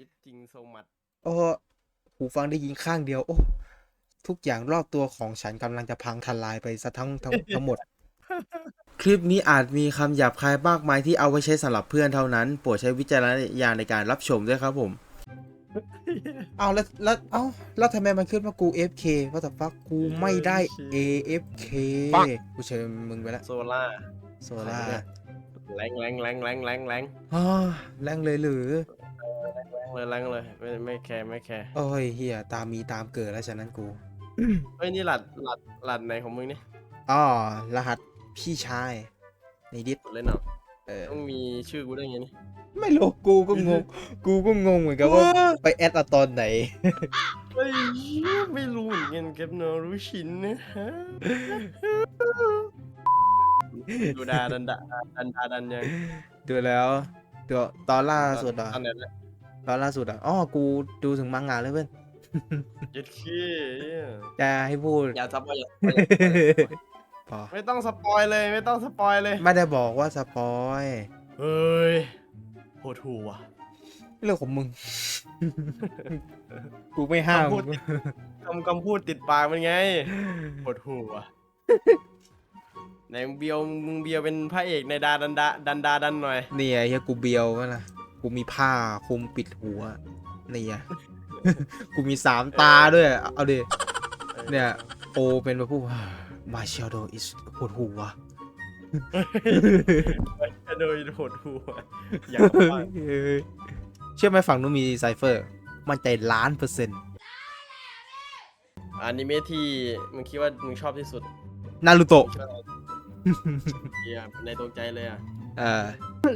ยิดจริงโซมัดโอ้หูฟังได้ยินข้างเดียว โอ้ ทุกอย่างรอบตัวของฉันกำลังจะพังทลายไปซะทั้งทั้งทั้งหมด คลิปนี้อาจมีคำหยาบคายมากมายที่เอาไว้ใช้สำหรับเพื่อนเท่านั้น โปรดใช้วิจารณญาณในการรับชมด้วยครับผม เอาแล้วแล้วเอ้าแล้วทำไมมันขึ้นว่ากู FK ว่าแต่ฟักกูไม่ได้ AFK กูเชิญมึงไปแล้วโซล่าโซล่าแรงแรงแรงแรงแรงแรงอ้าแรงเลยหรือ เลยแรงเลยไม่ไม่แคร์ไม่แคร์โอ้ยเฮียตามมีตามเกิดแล้วฉะนั้นกูเฮ้ยนี่หลัดหลัดหลัดไหนของมึงนี่อ๋อรหัสพี่ชายในดิสเล่นเอาเออต้องมีชื่อกูได้ไงนี่ไม่รู้กูก็งง กูก็งงเหมือนกันว่าไปแอดเอาตอนไหนเฮ้ยไม่รู้เหมือนกันครับโนรู้ชินนะฮะดูดาดันดาดันดาดันยังดูแล้วดูตอนล่าสุดอะตอนนั้นแหละ ตอนล่าสุดอะอ๋อกูดูถึงมังงะเลยเพื่อนยัดขี้เนี่ยจะให้พูด อย่าสปอยอย่าพอไม่ต้องสปอยเลยไม่ต้องสปอยเลย ไม่ได้บอกว่าสปอยเฮ้ยโหดหูว่ะเรื่องของมึง กูไม่ห้ามคำพูดติดคำคำพูดติดปากมันไงโหดหูว่ะไหนมึงเบียวมึงเบียวเป็นพระเอกในดาดันดาดันดาดันหน่อยเนี่ยเฮียกูเบียวมั้ยล่ะ กูมีผ้าคลุมปิดหัวนี่ไงกูมีสามตาด้วย เอาดิ เนี่ยโอเป็นแบบผู้มาเชลโดอิสปวดหัวโดยโหดหูว่ะอยากว่าเชื่อไหมฝั่งนู้นมีไซเฟอร์ มันใจล้านเปอร์เซ็นต์อนิเมะที่มึงคิดว่ามึงชอบที่สุด นารูโตะมึงชอบอะไรเหี้ยในดวงใจเลยอะ เออ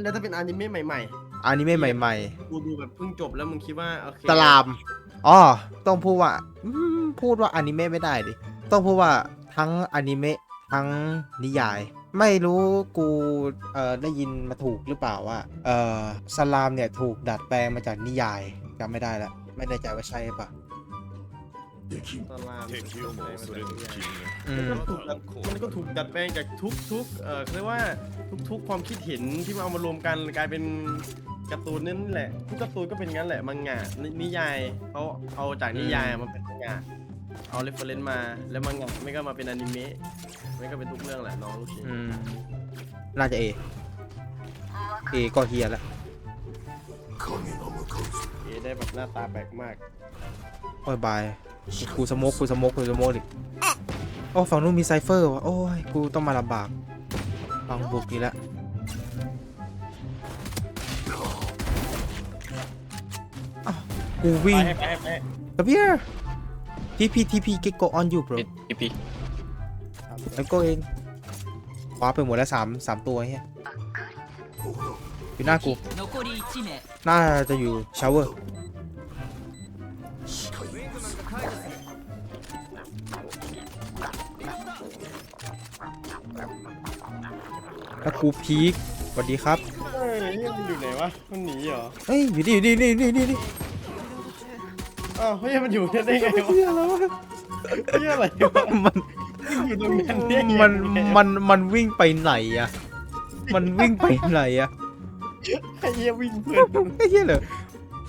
แล้วถ้าเป็นอนิเมะใหม่ อนิเมะใหม่ ๆกูดูแบบเพิ่งจบแล้วมึงคิดว่าโอเค ๆ ตลาม อ๋อ ต้องพูดว่าอืมพูดว่าอนิเมะไม่ได้ดิ ต้องพูดว่าทั้งอนิเมะทั้งนิยาย ไม่รู้กูเอ่อได้ยินมาถูกหรือเปล่าว่า เอ่อสลามเนี่ยถูกดัดแปลงมาจากนิยายจำไม่ได้ละไม่แน่ใจว่าใช่ปะ ตลาม 敵をも恐れぬ君 อื が ม มันก็ถูกดัดมันก็ถูกดัดแปลงจากทุกทุกเอ่อเขาเรียกว่าทุกๆความคิดเห็นที่มันเอามารวมกันกลายเป็น การ์ตูนนั่นแหละทุกการ์ตูนก็เป็นงั้นแหละมังงะนินิยายเขาเอาจากนิยายมาเป็นมังงะเอาเรฟเฟรนซ์มาแล้วมังงะไม่ก็มาเป็นอนิเมะไม่ก็เป็นทุกเรื่องแหละน้องลูกชิ้นอืมน่าจะเอเอก็เฮียแล้วเอได้แบบหน้าตาแปลกมาก โอ้ยบายกูสโมกกูสโมกกูสโมกดิโอ้ฝั่งนู้นมีไซเฟอร์ว่ะโอ้ยกูต้องมาลำบากฟังบุกอีกแล้ว กูวิ่ง ไปให้ไปให้ไปให้ กระเบียร์ทีพีทีพีเกโกออนอยู่ bro พี่พี่ แล้วก็เองคว้าไปหมดแล้วสามสามตัวเฮียอยู่หน้ากู 残り1名 น่าจะอยู่ชาวเวอร์ แล้วกูพีคสวัสดีครับ เฮ้ยมันอยู่ไหนวะมันหนีเหรอ เฮ้ย อยู่นี่อยู่นี่นี่นี่นี่ อ้าวเฮ้ยมันอยู่ได้ไงวะเฮียอะไรวะเฮ้ยอะไรวะมันอยู่ตรงนั้นได้ไงมันมันมันวิ่งไปไหนอะมันวิ่งไปไหนอะไอ้เหี้ยวิ่งเพื่อนไอ้เหี้ยเลย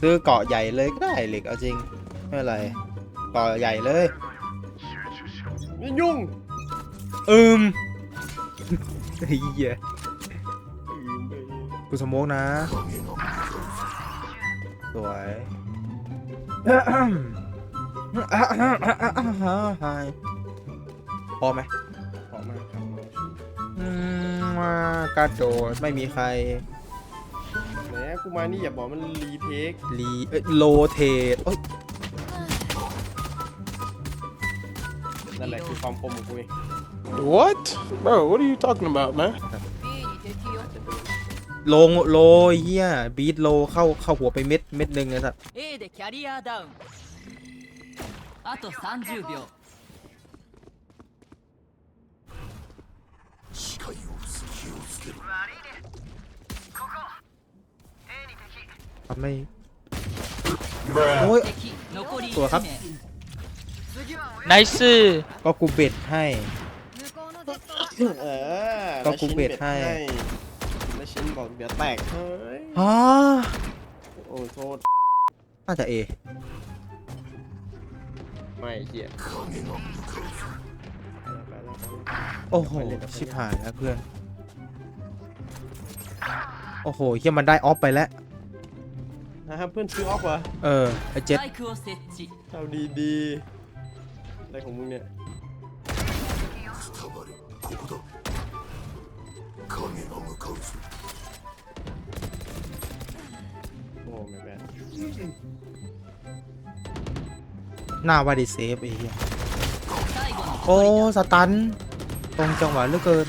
ซื้อเกาะใหญ่เลยก็ได้เหล็กเอาจริงไม่เป็นไรเกาะใหญ่เลยไม่ยุ่งอืมไอ้เหี้ยกูสโมกนะสวย พอไหมขอมากครับอืมกระโดดไม่มีใครไหนอะกูมานี่อย่าบอกมันรีเทครีเอ้ยโลเทตโอ้ยนั่นแหละคือความคมของกูเอง What? Bro, what are you talking about, man? B に敵よ ลงโลเฮียบีทโลเข้าเข้าหัวไปเม็ดเม็ดหนึ่งไอ้สัส A でキャリアダウンあと30秒 ทำไม่ โอ้ย 敵残りそうか1名ナイス ก็กูเบ็ดให้ เออ ก็กูเบ็ดให้ แล้ว ชิ้นบอกเดี๋ยวแตกเฮ้ย อ๋อ โอ้โทษ น่าจะเอ ไม่เหี้ยไปแล้วไปแล้วไปแล้ว โอ้โห ชิบหายแล้วเพื่อน โอ้โหเฮียมันได้ออฟไปแล้ว นะครับเพื่อนซื้อออฟเหรอ เออ ไอเจ็ด スパイクを設置 เอาดีดีๆอะไรของมึงเนี่ยโ หน้าว่าดีเซฟไอ้โอ้สตัน ตรงจังหวะเหลือเกิน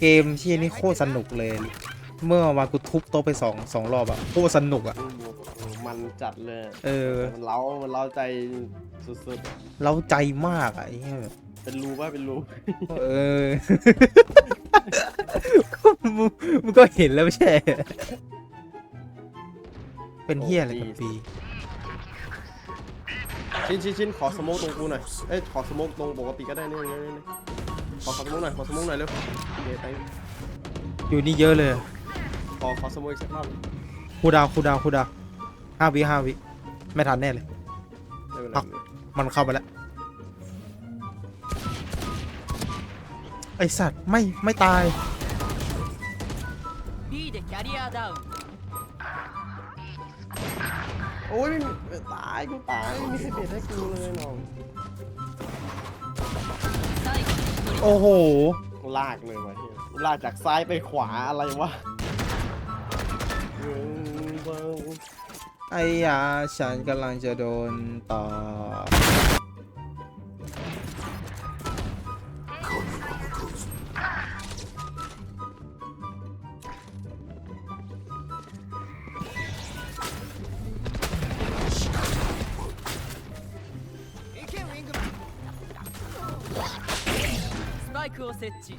เกมที่นี่โคตรสนุกเลย เมื่อวานกูทุบโต๊ะไปสองสองรอบอะโคตรสนุกอะมันจัดเลย เออเล้าเล้าใจสุดๆ เล้าใจมากอะไอ้เหี้ย เป็นรูป่ะเป็นรูเออ มึงมึงก็เห็นแล้วไม่ใช่ เป็นเฮียอะไรกับปีชิ้นชิ้นชิ้นขอสโมกตรงกูหน่อย เอ้ยขอสโมกตรงปกติก็ได้นี่นี่นี่นี่ขอขอสโมกหน่อยขอสโมกหน่อยเร็วเดี๋ยวไปอยู่นี่เยอะเลย ขอขอสโมกอีกสักรอบคูดาวคูดาวคูดาวห้าวิห้าวิไม่ทันแน่เลยไม่เป็นไรอะมันเข้าไปแล้ว ไอสัตว์ไม่ไม่ตาย B でキャリアダウン โอ้ยไม่มีตายกูตายไม่มีใครเบียดให้กูเลยน้อง 最後の一人 โอ้โห ลากเลยวะเฮียลากจากซ้ายไปขวาอะไรวะ ไอ้ยาฉันกำลังจะโดนต่อ スパイクを設置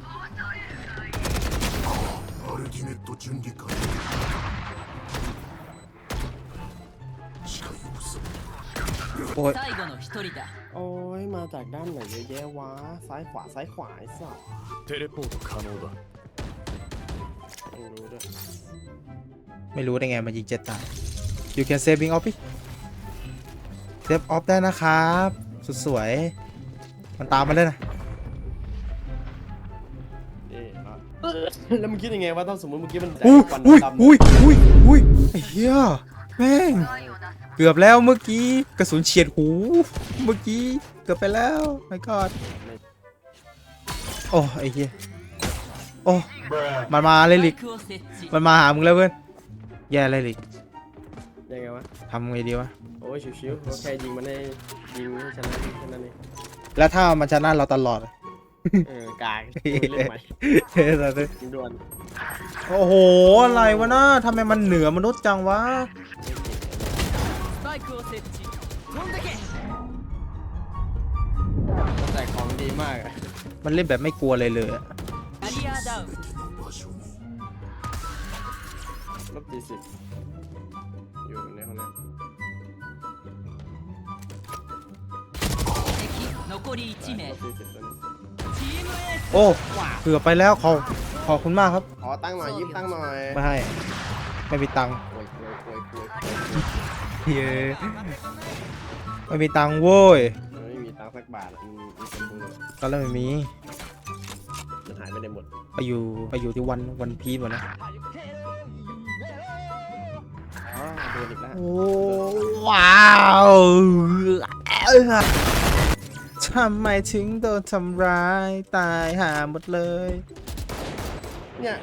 アルティメット準備完了視界を塞ぐ โอ้ย 最後の一人だ โอ้ยมาจากด้านไหนเยอะแยะวะ ซ้ายขวาซ้ายขวาไอ้สัส テレポート可能だ ต้องรู้ด้วย ไม่รู้ได้ไงมันยิงเจ็ดตาย you can saving off พี่ save off ได้นะครับ สุดสวย มันตามมาเลยนะ แล้วมึงคิดยังไงว่าถ้าสมมติเมื่อกี้มันอุ้ยอุ้ยอุ้ยอุ้ยอุ้ยไอ้เหี้ยแม่งเกือบแล้วเมื่อกี้กระสุนเฉียดหู เมื่อกี้เกือบไปแล้วไม่กอดโอ้ไอ้เหี้ยโอ้มันมาเลยลิกมันมาหามึงแล้วเพื่อนแย่เลยลิกยังไงวะทำไงดีวะโอ้ยชิวๆเราแคยิงมันให้ยิงให้ชนะแค่นั้นเองแล้วถ้ามันชนะเราตลอด กลางเล่สเลด่วนโอ้โห อะไรวะน่าทำไมมันเหนือมนุษย์จังวะแต่ของดีมากอะมันเล่นแบบไม่กลัวเลยเลยลบสิอยู่ในห้องนี้ โอ้เกือบไปแล้วขอขอบคุณมากครับ ขอตั้งหน่อยยิ้มตั้งหน่อยไม่ให้ ไม่มีตังค์โอ้ยโอ้ยโอ้ยโอ้ยเย้ไม่มีตังค์โว้ยไม่มีตังค์สักบาทอะมีมีคนดูเลยตอนแรกไม่มีมันหายไปได้หมดไปอยู่ไปอยู่ที่วันวันพีชหมดแล้วอ๋อโดนอีกแล้วโอ้ว้าว ทำไมถึงโดนทำร้ายตายหาหมดเลย เนี่ย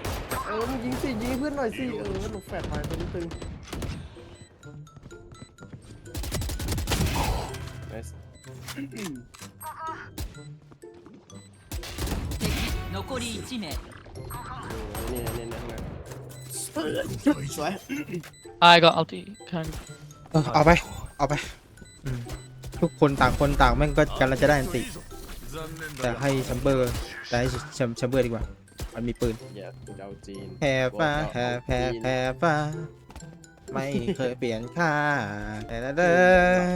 เออมึงยิงสิยิงให้เพื่อนหน่อยสิเออหนูแฟดไปตัวนี้ตึง Nice 敵残り1名 นี่นี่นี่ข้างในสวย I got ulti. Can เออเอาไป เอาไปอืม ทุกคนต่างคนต่างแม่งก็กันเราจะได้อันติ แต่ให้แชมเบอร์แต่ให้แชมแชมเบอร์ดีกว่า มันมีปืนอย่าเดาแผ่ฟ้าแผ่แผ่แผ่ฟ้า ไม่เคยเปลี่ยนค่าแต่ละเด้อ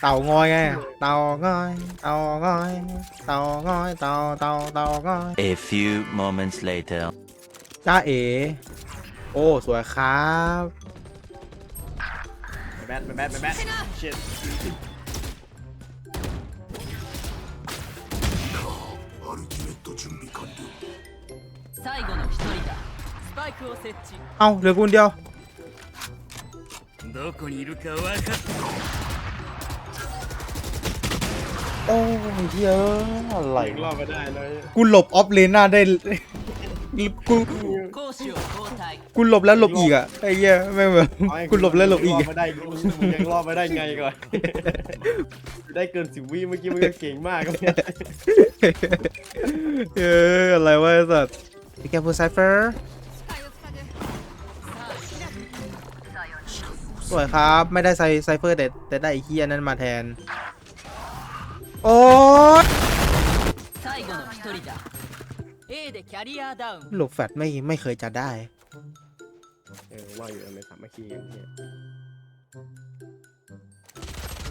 เต่างอยไงเต่างอยเต่างอยเต่างอยเต่าเต่าเต่างอย A few moments later จ้าเอ โอ้ สวยครับ แบทแบทแบทเช็ด アルティメット準備完了最後の一人だスパイクを設置 เอ้าเหลือคนเดียว どこにいるか分かった โอ้ยเยอะอะไร อีกรอบไม่ได้เลย กูหลบออฟเลนหน้าได้ กู 攻守を交代 กูหลบแล้วหลบอีกอะไอ้เหี้ยแม่งแบบเอาให้กูหลบแล้วหลบอีกรออะดไม่ได้มึงยังรอดไม่ได้ไงก่อน ได้เกินสิบวิเมื่อกี้มึงก็เก่งมากเลยเอออะไรวะไอ้สัตว์พี่แกพูดไซเฟอร์สวยครับไม่ได้ไซไซเฟอร์แต่แต่ได้ไอ้เฮียนั้นมาแทน โอ้ ลบแฟดไม่ไม่เคยจะได้ เออว่าอยู่ในสามัคคีกันเนี่ย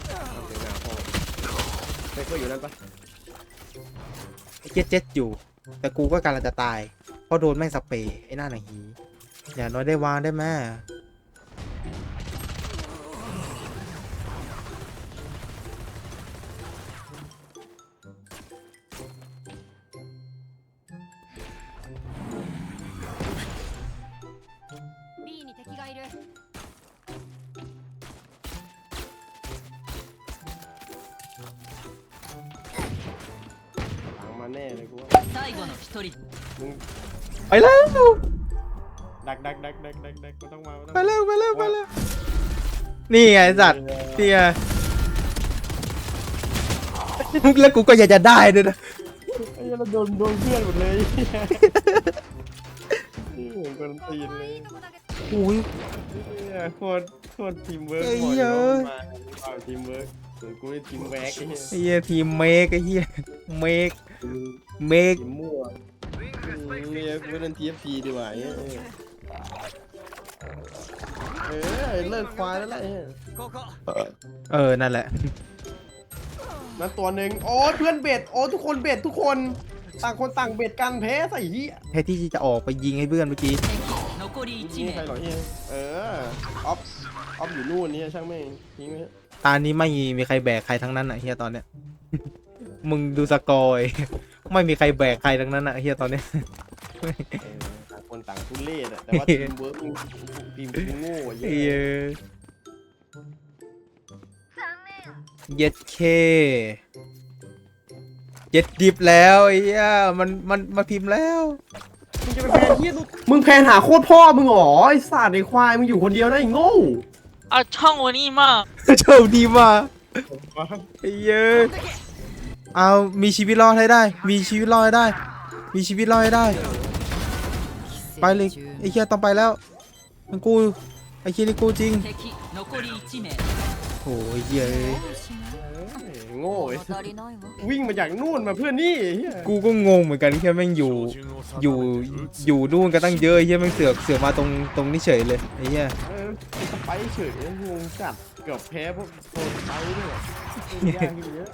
เอาเดี๋ยวหน้าพ่อไซเฟอร์อยู่นั่นปะเจ็ดเจ็ดอยู่ แต่กูก็กำลังจะตาย เพราะโดนแม่งสเปรย์ไอ้หน้าหนังหี อย่าน้อยได้วางได้แม่ ไปแล้วดักดักดักดักดักดักกูต้องมากูต้องไปมาแล้วไปแล้วไปแล้วนี่ไงไอ้สัตว์นี่ไงแล้วกูก็อยากจะได้ด้วยนะไอ้เหี้ยเราโดนโดนเพื่อนหมดเลยนี่เหมือนคนตีนเลยอุ้ย เนี่ยโคตรโคตรทีมเวิร์กเอ้ยบอกเยอยู่อะว่ามันมาทีมเวิร์กส่วนกูนี่ทีมแวกไอ้เหี้ยไอ้เหี้ยทีมเมกไอ้เหี้ยเมก เมก ทีมมั่วอืมเนี่ยกูเล่นทีเอฟพีดีกว่าไอ้เหี้ยเออเออเลิกควายแล้วแหละไอ้เหี้ย เออ นั่นแหละ นั่นตัวหนึ่งโอ้ยเพื่อนเบ็ดโอ้ยทุกคนเบ็ดทุกคนต่างคนต่างเบ็ดกันแพ้ใส่เหี้ย แทนที่จะออกไปยิงให้เพื่อนเมื่อกี้ 残り นี่ 1 ใคร 名 หรอเฮียเออออฟออฟอยู่นู่นเนี่ยช่างแม่งทิ้งไว้เถอะ ตานี้ไม่มีใครแบกใครทั้งนั้นอ่ะเฮียตอนเนี้ย มึงดูสกอยไม่มีใครแบกใครทั้งนั้นอะเฮียตอนนี้คนต่างทุเล่แต่ว่าทีมเวิร์กมึงทีมกูโง่อะเยอะเย็ดเค เย็ดดิบแล้วไอ้เหี้ยมันมันมาพิมพ์แล้ว มึงจะไปแพนเฮียลูกมึงแพนหาโคตรพ่อมึงเหรอไอ้สัตว์ไอควายมึงอยู่คนเดียวได้โง่ เอะช่องวันนี้มาก โชคดีมาไอ้เหี้ย เอามีชีวิตรอดให้ได้ มีชีวิตรอดให้ได้ มีชีวิตรอดให้ได้ ไปเลยไอ้เคียต้องไปแล้วมันกูไอ้เคียนี่กูจริงโอ้ยเย้ยโง่วิ่งมาจากนู่นมาเพื่อนนี่กูก็งงเหมือนกันแค่แม่งอยู่อยู่อยู่นู่นกันตั้งเยอะแค่แม่งเสือกเสือกมาตรงตรงนี้เฉยเลยไอ้เฮียเออไปเฉยงงจัดเกือบแพ้พวกโซนไปด้วยยเยอะ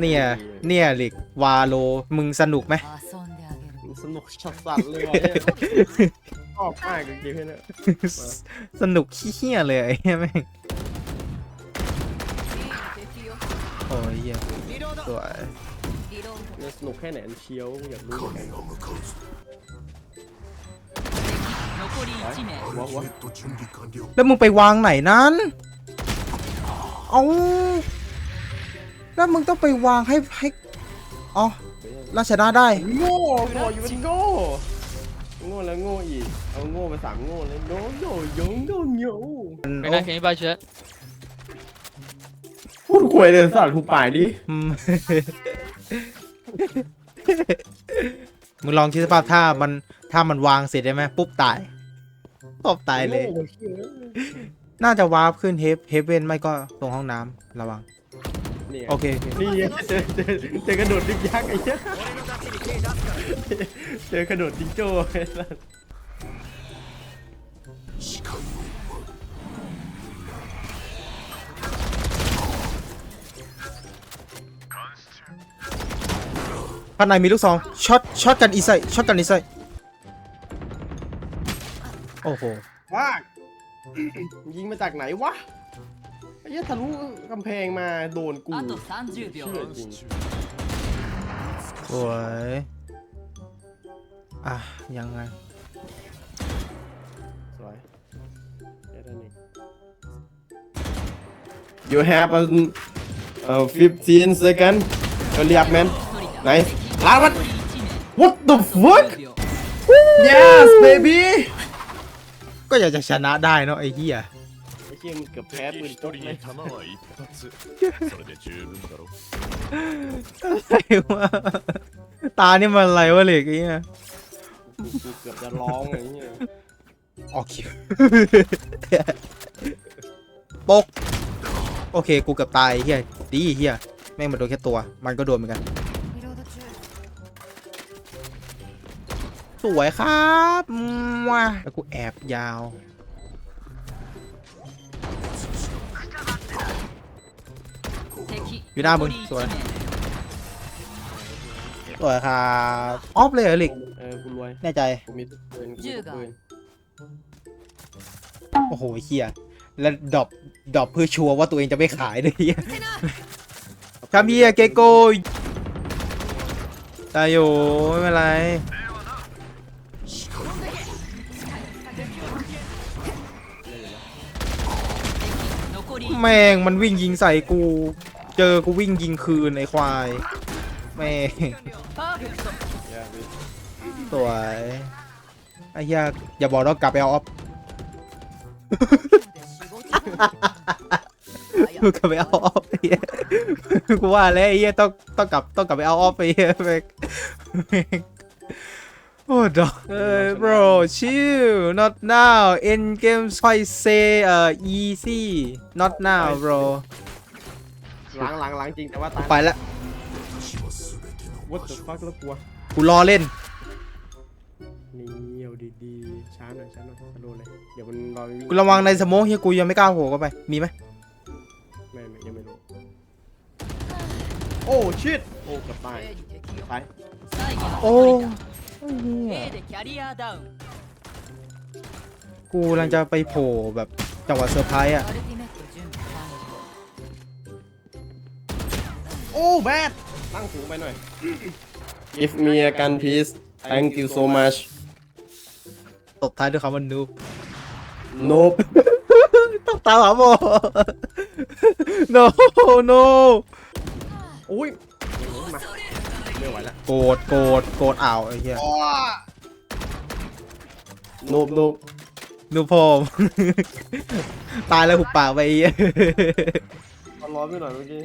เนี่ย เนี่ยหลิกวาโล มึงสนุกไหมสนุกชัดสัตเลยชอบมากจริงๆเนี่ยสนุกขี้เฮี้ยเลยไอ้แม่งโอ้ยยสวยสนุกแค่ไหนเชียวอยากรู้แล้วมึงไปวางไหนนั้น เอา แล้วมึงต้องไปวางให้ให้อ๋อราชนะได้ โง่โง่อยู่เป็นโง่โง่แล้วโง่อีก เอาโง่ไปสามโง่เลยโง่โย่โย่โง่โง่ไม่ได้คนี้บ้เชื้อพูดคุยเลยสัตว์หูปลายดิมึงลองคิดสภาพถ้ามันถ้ามันวางเสร็จได้ไหมปุ๊บตายตบตายเลย น่าจะวาร์ปขึ้นเฮฟเฮฟเว่นไม่ก็ตรงห้องน้ำระวัง นี่โอเคนี่เจอเจอเจอกระโดดดิ้งยักษ์ไอ้เหี้เจอกระโดดดิ้งโจ้ไอ้สัสข้างในมีลูกซองช็อตช็อตกันอีไซช็อตกันอีไซโอ้โหว้ายิงมาจากไหนวะ เหี้ยทะลุกำแพงมาโดนกู あと30 เชื่อ 秒 จริง สวยอ่ะยังไง สวยเดี๋ยวได้หนึ่ง You have a uh, 15 second Hurry up man Nice ลาวัด What the fuck 10秒 Yes baby ก็อยากจะชนะได้เนาะไอ้เหี้ย ไอ้ เชี่ยมึงเกือบแพ้ปืนตกเลย อะไรวะตานี่มันอะไรวะเหล็กไอ้เหี้ย กูเกือบจะร้องไอ้เหี้ย ออกคิว ปกโอเค กูเกือบตายไอ้เฮียดีเฮียแม่งมันโดนแค่ตัว มันก็โดนเหมือนกัน リロード中 สวยครับว้าแล้วกูแอบยาว อยู่หน้ามึงสวยสวยครับออฟเลยเหรอลิกแน่ใจโอ้โหเฮียและดรอปดรอปเพื่อชัวร์ว่าตัวเองจะไม่ขายเลยทฮียคำเฮียเกโก้ตายอยู่ไม่เป็นไรแม่งมันวิ่งยิงใส่กู เจอกูวิ่งยิงคืนไอ้ควายแม่สวยไอ้ยาอย่าบอกว่ากลับไปเอาออฟ กูกลับไปเอาออฟไอ้กูว่าแล้วไอ้เต้องต้องกลับต้องกลับไปเอาออฟไปเหี้ยแแม่โอ้ดอกเอ้ bro chill not now end games I say uh easy not now bro ล้างล้างล้างจริงแต่ว่าตาย ไปละ 私は全ての What the fuck แล้วกลัว กูรอเล่น นี่เอาดีๆ ช้าหน่อยช้าหน่อยสโลว์เลย เดี๋ยวมันรอวิ่ง กูระวังในสโมองเฮียกูยังไม่กล้าโผล่เข้าไป มีไหม ไม่ไม่ยังไม่รู้ โอ้ชิตโอ้เกับตาย A に敵よ ตาย 最後の โอ้ 一人 A でキャリアダウン กูกำลังจะไปโผล่แบบจังหวะเซอร์ไพรส์อ่ะ アルティメ โอ้แบดตั้งสูงไปหน่อย Give me a gun please Thank you so much ตบท้ายด้วยคำว่านูบ Nope ตบตาหาโม no no อุ้ยมาไม่ไหวแล้วโกรธโกรธโกรธอ่าวไอ้เหี้ย Nope nope นูบพอม ตายแล้วหุบปากไปไอ้เหี้ย มันร้อนไปหน่อยเมื่อกี้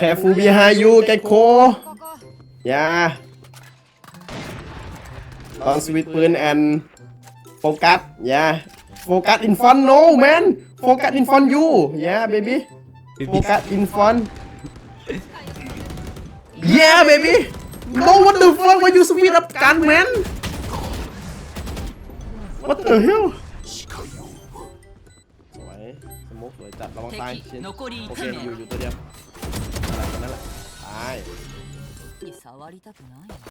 Careful behind you get cold อย่าตอนสวิตช์ปืน and focus อย่า focus in front no man focus in front you yeah baby focus in front yeah baby no what the fuck why you speed up gun man What the hell สวยสมุกสวยจัดระวังตายเชนโอเคอยู่อยู่ตัวเดียวนั่นแหนั่นแหละตาย